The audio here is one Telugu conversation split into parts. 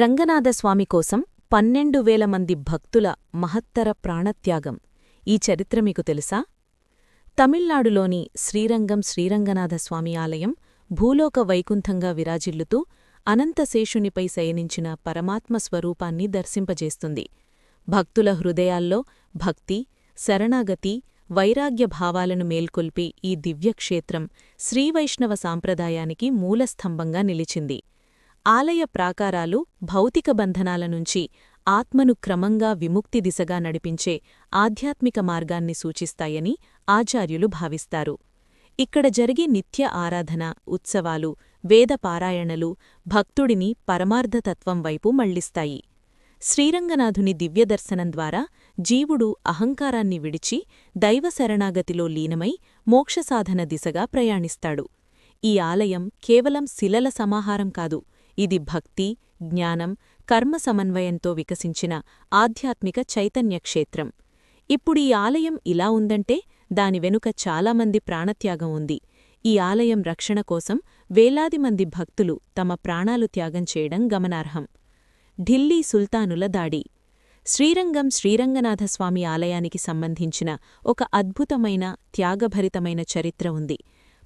రంగనాథస్వామి కోసం పన్నెండు వేల మంది భక్తుల మహత్తర ప్రాణత్యాగం. ఈ చరిత్ర మీకు తెలుసా? తమిళనాడులోని శ్రీరంగం శ్రీరంగనాథస్వామి ఆలయం భూలోక వైకుంఠంగా విరాజిల్లుతూ అనంతశేషునిపై శయనించిన పరమాత్మ స్వరూపాన్ని దర్శింపజేస్తుంది. భక్తుల హృదయాల్లో భక్తి శరణాగతి వైరాగ్య భావాలను మేల్కొల్పి ఈ దివ్యక్షేత్రం శ్రీవైష్ణవ సాంప్రదాయానికి మూలస్తంభంగా నిలిచింది. ఆలయ ప్రాకారాలు భౌతిక బంధనాల నుంచి ఆత్మను క్రమంగా విముక్తి దిశగా నడిపించే ఆధ్యాత్మిక మార్గాన్ని సూచిస్తాయని ఆచార్యులు భావిస్తారు. ఇక్కడ జరిగే నిత్య ఆరాధన ఉత్సవాలు వేదపారాయణలు భక్తుడిని పరమార్థతత్వం వైపు మళ్ళిస్తాయి శ్రీరంగనాథుని దివ్యదర్శనం ద్వారా జీవుడు అహంకారాన్ని విడిచి దైవశరణాగతిలో లీనమై మోక్షసాధన దిశగా ప్రయాణిస్తాడు. ఈ ఆలయం కేవలం శిలల సమాహారం కాదు ఇది భక్తి జ్ఞానం కర్మ సమన్వయంతో వికసించిన ఆధ్యాత్మిక చైతన్యక్షేత్రం. ఇప్పుడు ఈ ఆలయం ఇలా ఉందంటే దాని వెనుక చాలామంది ప్రాణత్యాగం ఉంది. ఈ ఆలయం రక్షణ కోసం వేలాది మంది భక్తులు తమ ప్రాణాలు త్యాగం చేయడం గమనార్హం. ఢిల్లీ సుల్తానుల దాడి. శ్రీరంగం శ్రీరంగనాథస్వామి ఆలయానికి సంబంధించిన ఒక అద్భుతమైన త్యాగభరితమైన చరిత్ర ఉంది.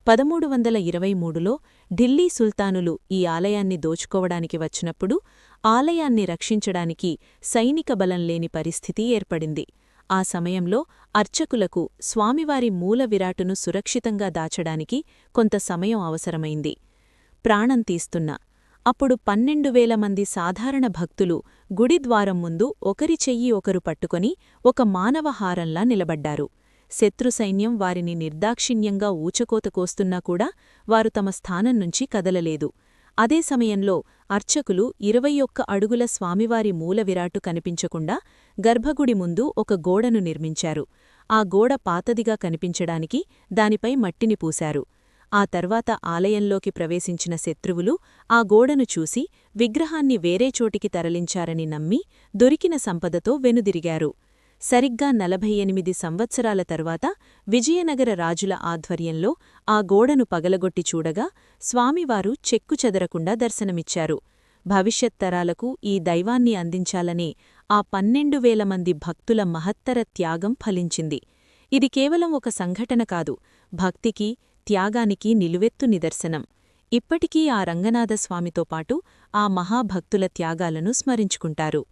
పదమూడు వందల ఇరవై మూడులో ఢిల్లీ సుల్తానులు ఈ ఆలయాన్ని దోచుకోవడానికి వచ్చినప్పుడు ఆలయాన్ని రక్షించడానికి సైనిక బలం లేని పరిస్థితి ఏర్పడింది. ఆ సమయంలో అర్చకులకు స్వామివారి మూల విరాటును సురక్షితంగా దాచడానికి కొంత సమయం అవసరమైంది. ప్రాణం తీస్తున్న అప్పుడు పన్నెండు వేల మంది సాధారణ భక్తులు గుడిద్వారం ముందు ఒకరి చెయ్యి ఒకరు పట్టుకొని ఒక మానవహారంలా నిలబడ్డారు. శత్రు సైన్యం వారిని నిర్దాక్షిణ్యంగా ఊచకోత కోస్తున్నా కూడా వారు తమ స్థానం నుంచి కదలలేదు. అదే సమయంలో అర్చకులు ఇరవై ఒక్క అడుగుల స్వామివారి మూల విరాటు కనిపించకుండా గర్భగుడి ముందు ఒక గోడను నిర్మించారు. ఆ గోడ పాతదిగా కనిపించడానికి దానిపై మట్టిని పూశారు. ఆ తర్వాత ఆలయంలోకి ప్రవేశించిన శత్రువులు ఆ గోడను చూసి విగ్రహాన్ని వేరే చోటికి తరలించారని నమ్మి దొరికిన సంపదతో వెనుదిరిగారు. సరిగ్గా నలభై ఎనిమిది సంవత్సరాల తర్వాత విజయనగర రాజుల ఆధ్వర్యంలో ఆ గోడను పగలగొట్టి చూడగా స్వామివారు చెక్కుచెదరకుండా దర్శనమిచ్చారు. భవిష్యత్ తరాలకు ఈ దైవాన్ని అందించాలనే ఆ పన్నెండు వేల మంది భక్తుల మహత్తర త్యాగం ఫలించింది. ఇది కేవలం ఒక సంఘటన కాదు భక్తికి త్యాగానికి నిలువెత్తు నిదర్శనం. ఇప్పటికీ ఆ రంగనాథస్వామితో పాటు ఆ మహాభక్తుల త్యాగాలను స్మరించుకుంటారు.